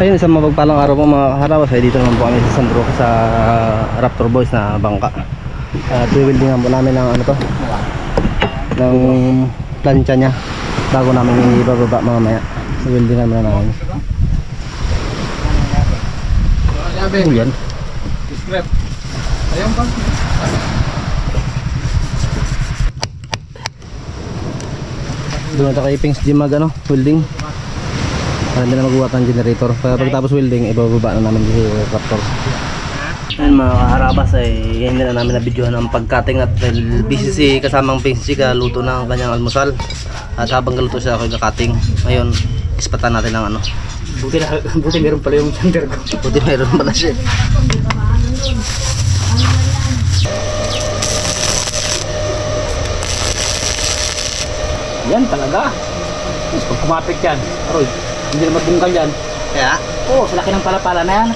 Ayun, isang mapagpalang araw po mga kaharawas ay dito naman po kami sa San Roque sa Raptor Boys na bangka. At wiwildingan po namin ng ano to, ng plancha niya bago namin ibababa mamaya. Wiwildingan muna namin. Ano yan? Ayun ba? Doon na kay Pings Gym mag ano, welding. Para hindi na magbuhat ng generator. Kaya pagtapos welding, ibababa na namin si Raptor. Ayun mga kaharabas ay hindi na namin na-videohan ang pagkating at dahil busy si kasamang Pings G luto ng kanyang almusal. At habang galuto siya ako kakating. Ngayon, ispatan natin ang ano. Buti, na, buti meron pala yung sander ko. Buti mayroon pala siya. Yan talaga. Tapos pag kumapit yan, aroy, hindi na magbungkal yan. Kaya, Oo, sa laki ng palapala na yan.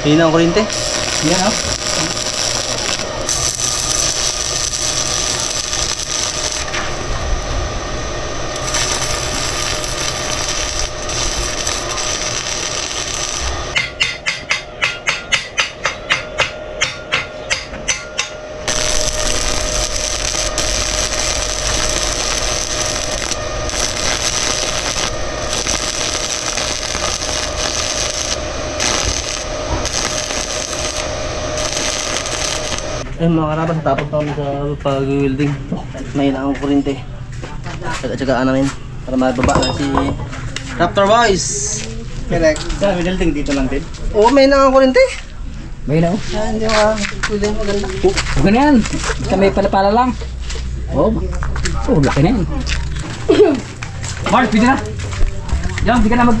hina ang kurente. Yan oh. Ayun mga karabas, tapos na kami sa pag-welding. May ang kurente. Tsaga-tsagaan namin para mababa na si Raptor Boys. Correct. Sa winalding dito lang din. Oo, may na ang kurente. May na oh. Yan, yung uh, welding maganda. Oh, okay na yan. Sa may palapala lang. Oh, oh laki na yan. Mark, pwede na. Yan, hindi ka na mag-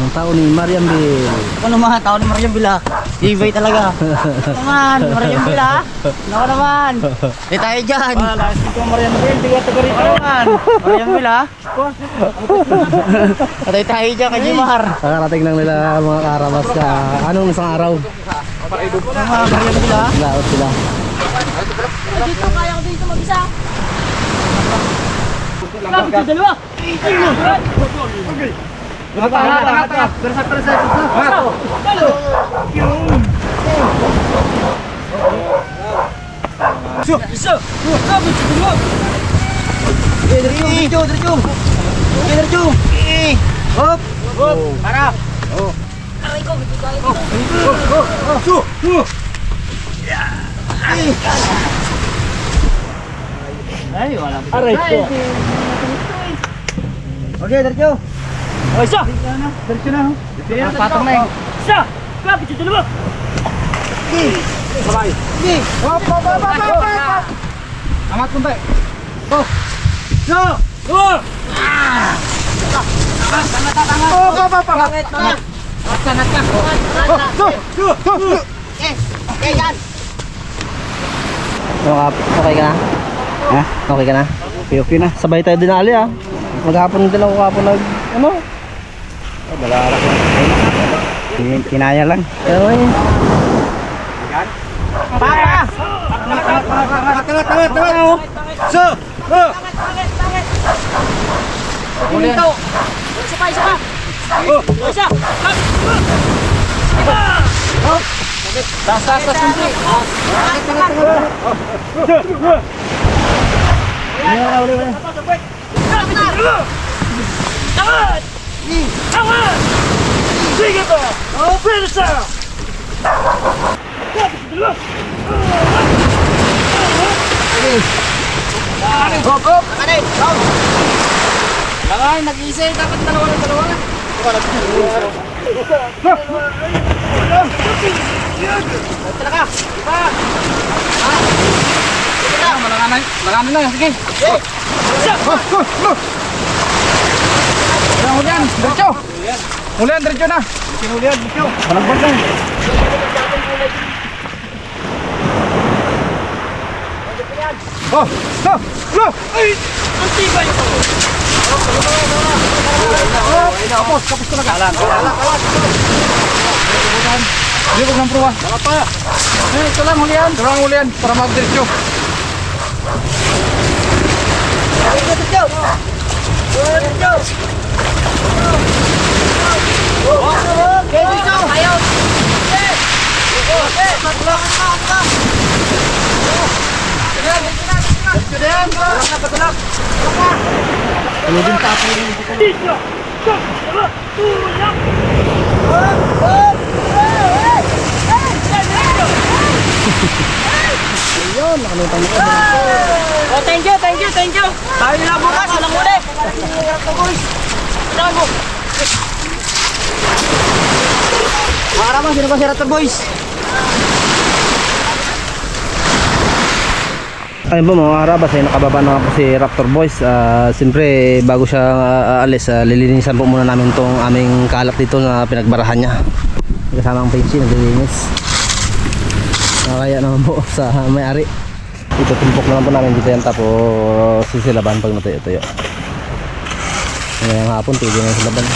Ang tao ni Mariam Bill. Ano naman, tao ni Mariam Bila. Ibay talaga. naman, Mariam Bila. Ano naman? Di tayo dyan. Wala, hindi ko Marian Bill, hindi ka taga rito. naman? Mariam Bila. Patay tayo dyan kay Jimar. Kakarating lang nila mga karabas ka. Anong isang araw? Ano Mariam Bila? Laot sila. Dito, kaya ko dito mag-isa. Diretso, diretso. Diretso. Hop. Hop. Para. Aray ko, hindi kaya Oh, isa. Diretso na. oh. Patong na eh. Isa. Kapit yung dalawa. Sabay. Hop, hop, hop, hop, hop, hop. Angat mo ba? Oh. Oh. Ah. Angat, angat, angat. Oh, hop, hop, angat. Angat. Angat ka. Oh, so, so, so, so. Eh, yan. Okay ka na? Ha? Okay ka na? Okay, okay na. Sabay tayo dinali ah. Maghapon din ako kapon nag... Ano? Balara ko. Kin- Kinaya lang. Nga eh. Papa! Angat, angat, angat, angat. So, oh. Dito. Isa pa, isa pa. Oh. Isa. Tas, tas, tas, hindi. Angat! Angat! Sige pa! Oh, Pilsa! Hop, hop! Ano eh? Go. Langay, nag-iisay. Dapat dalawa ng dalawa. Malanganan, malanganan na, sige. Oh, oh, oh. Ulan, diretso. Ulan, diretso na. Ulan, diretso. Malagbat na. Oh, no, no, ay! Ang tibay! Oh, kapos, kapos talaga. Kalan, kalan, kalan. Hindi, huwag ng pruwa. Wala pa. Eh, ito lang hulihan. Ito lang hulihan para mag-diretso. Oh, thank you, thank you, thank you. Tayo na bukas, walang uli. Karabas, sino ba si Raptor Boys? Ayun po mga karabas ay nakababa na po si Raptor Boys. Ah, Siyempre bago siya ah, aalis, ah, lilinisan po muna namin tong aming kalat dito na pinagbarahan niya. Kasama ang Pinchy, naglilinis. Ah, kaya naman po sa may-ari. Ito tumpok naman po namin dito yan tapos sisilaban pag natuyo-tuyo. Ngayong hapon, pwede na silaban.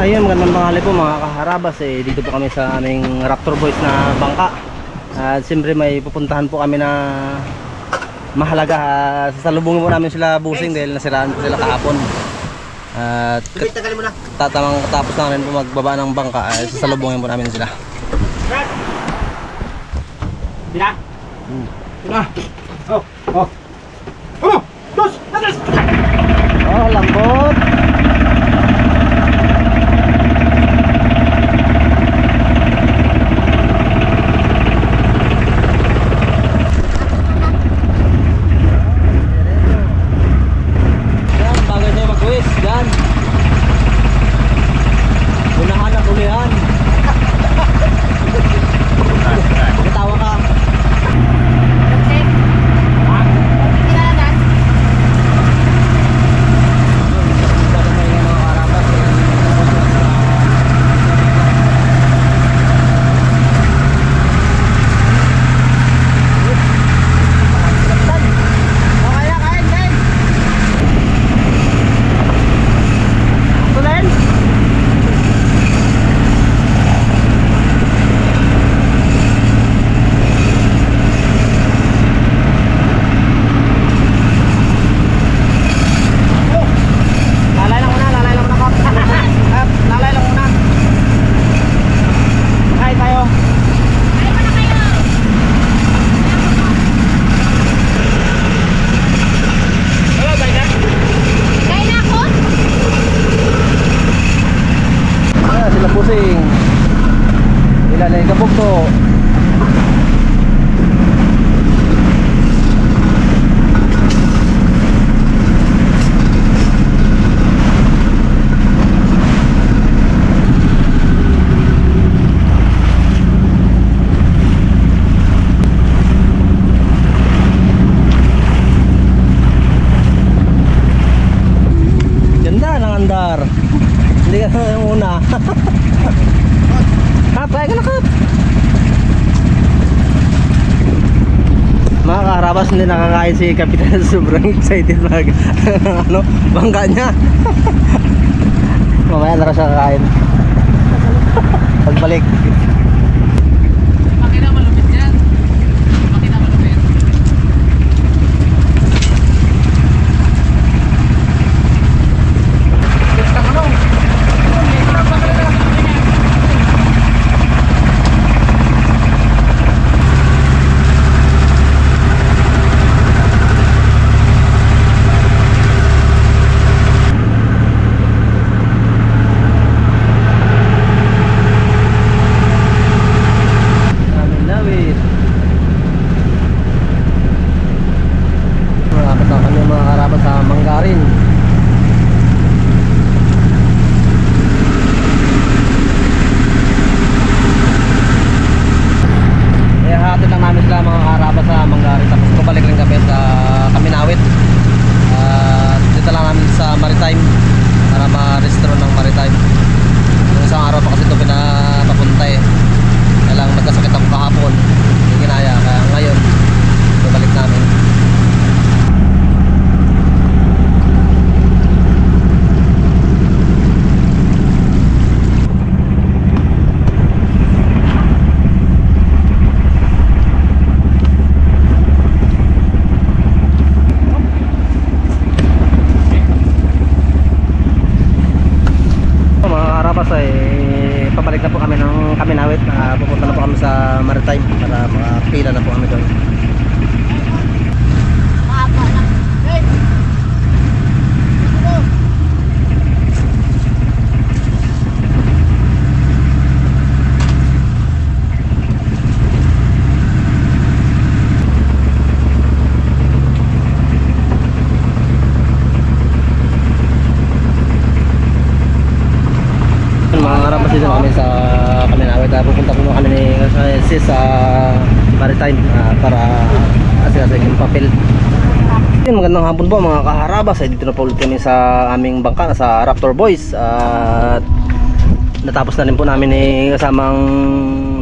Ayun, magandang tanghali po mga kaharabas eh, Dito po kami sa aming Raptor Boys na bangka At siyempre may pupuntahan po kami na mahalaga Ah, Sasalubungin po namin sila busing dahil nasiraan po sila kahapon At tatamang tapos na rin po magbaba ng bangka ay sasalubungin po namin sila Bina. Bina. Oh, oh. Oh, dos, atas. Oh, lambot bukas hindi nakakain si Kapitan. Sobrang excited mag ano? Bangka niya. Mamaya na siya kakain. Pagbalik. Uh, pupunta po kami ni sis sa Maritime ah, para asikasin yung papel. Yun, magandang hapon po mga kaharabas. Ay, dito na po ulit kami sa aming bangka sa Raptor Boys. At natapos na rin po namin ni kasamang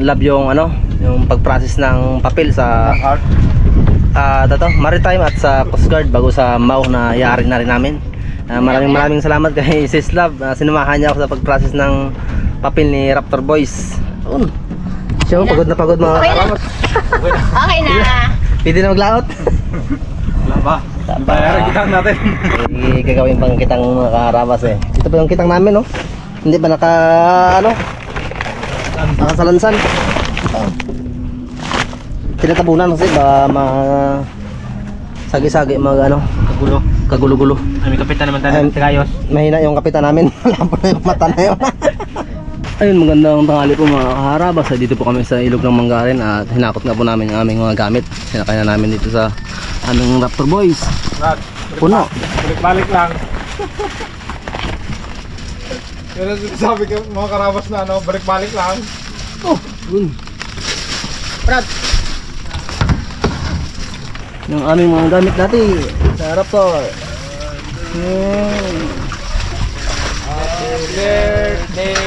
lab yung ano, yung pag-process ng papel sa uh, Maritime at sa Coast Guard bago sa MAU na yari na rin namin. Ah, maraming maraming salamat kay Sis Love. Ah, sinamahan niya ako sa pag-process ng papel ni Raptor Boys. Ayun. Siya oh, pagod na pagod mga Okay na. Okay na. Pwede na maglaot. Wala ba? Bayaran kita natin. Eh, gagawin pang kitang mga eh. Ito pa yung kitang namin, no? Hindi pa naka, ano? Nakasalansan. Oh. Tinatabunan kasi ba ma... Sagi-sagi mga ano, Gulo. kagulo-gulo. Ay, may kapitan naman tayo, si Gayos. Mahina yung kapitan namin. Lampo na yung mata na yun. Ayun, magandang tanghali po mga kaharabas. Dito po kami sa ilog ng Manggarin at hinakot nga po namin ang aming mga gamit. Sinakay na namin dito sa aming Raptor Boys. Brad, Puno. balik-balik lang. Yan ang sabi ko mga karabas na ano, balik-balik lang. Oh, yun. Brad. Yung aming mga gamit dati sa Raptor. Hmm.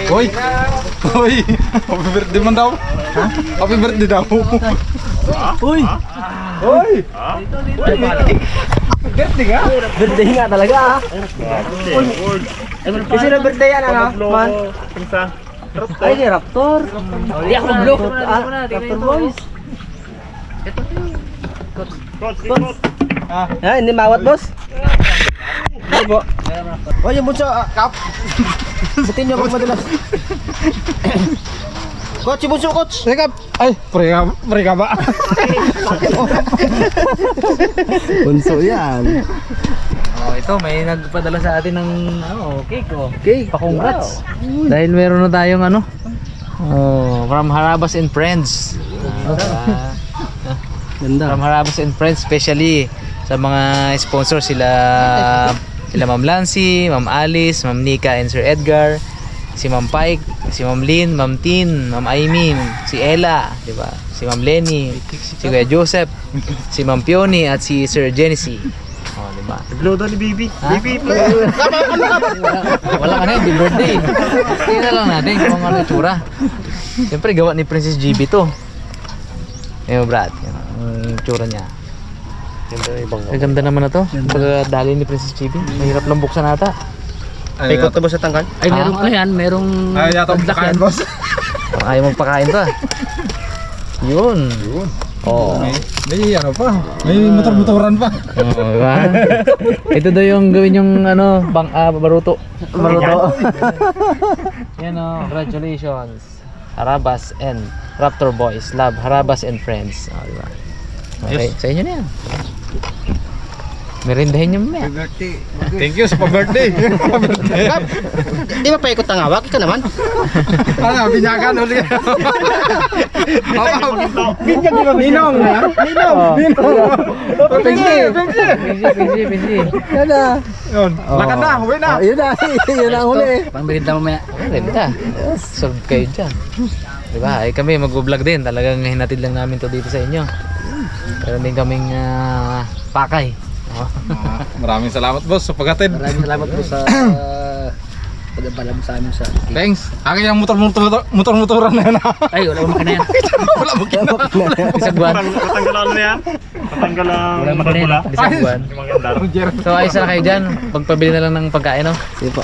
Hoy! Hoy! Happy birthday man daw. Ha? Happy birthday daw. Uy! Hoy! Birthday ka? Birthday nga talaga ah. Kasi na birthday yan ano? Man? Ay, di Raptor. Hindi ako blue. Ah, Raptor Boys. Ah, Ah, hindi mawat boss. ano po? Oy, yung bunso, ah, Kap! Butin niyo pag madalas. coach, bunso, coach. Teka, ay, pre ka, pre ka ba? Bunso yan. Oh, ito may nagpadala sa atin ng ano, cake oh. Okay, Pa-congrats. Dahil meron na tayong ano. Oh, from Harabas and Friends. Ah, Ganda. from Harabas and Friends especially sa mga sponsor sila sila Ma'am Lancy, Ma'am Alice, Ma'am Nika and Sir Edgar, si Ma'am Pike, si Ma'am Lynn, Ma'am Tin, Ma'am Amy, si Ella, di ba? Si Ma'am Lenny, si Kuya Joseph, si Ma'am Pioni at si Sir Genesee. Oh, di ba? Nagluto ni Bibi. Ha? Wala ka na yun, di birthday. Tingnan lang natin kung ano yung tsura. Siyempre, gawa ni Princess GB to. Ayun, Brad. Yan, Ang tsura niya. Ang ganda naman na to. Pagdali ni Princess GB. Mahirap lang buksan ata. Ay, Ikot ba sa tangkan? Ay, merong ano yan, merong Ay, yata ang yan. boss. Parang ayaw magpakain to ah. Yun. Yun. Oo. May, may ano pa. May motor-motoran pa. Oo, diba? Ito daw yung gawin yung ano, bang, ah, baruto. Maluto. Yan o, congratulations. Harabas and Raptor Boys. Love, Harabas and Friends. O, diba? Okay, sa inyo na yan. Merindahin nyo mamaya. Thank you sa pa-birthday. pa-birthday. Di ba paikot ang hawak? Ikaw naman. Ano, binyagan ulit. Ninong. Ninong. Ninong. Pinsi. Pinsi. Pinsi, pinsi, pinsi. Yan na. Yun. Lakad na. Uwi na. Ah, yun na. yun na huli. Pangbirinda mamaya. Oh, Renta. Solve kayo dyan. Diba? Ay kami mag-vlog din. Talagang hinatid lang namin to dito sa inyo. Meron din kaming ah, pakay. Ah, Maraming salamat boss sa paghatid. Maraming salamat po sa pag-abalam sa amin sa Thanks. Akin yung motor-motor motor-motoran na yun. Ay, wala mo na yan. Wala mo kina. Bisagwan. Matanggalan na yan. Matanggalan Wala mo kanina. Bisagwan. Maganda. So ayos na kayo dyan. Pagpabili na lang ng pagkain, no? Sige po.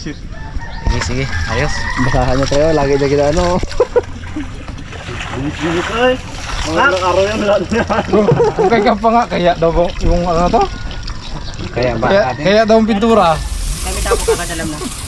Sige, sige. Ayos. Basahan niyo tayo. Lagi na kita ano. Mga araw yan. Wala na yan. Kung kaya pa nga, kaya daw yung ano to? Kaya Kaya, kaya daw ang pintura. Kami tapo kakadalam na.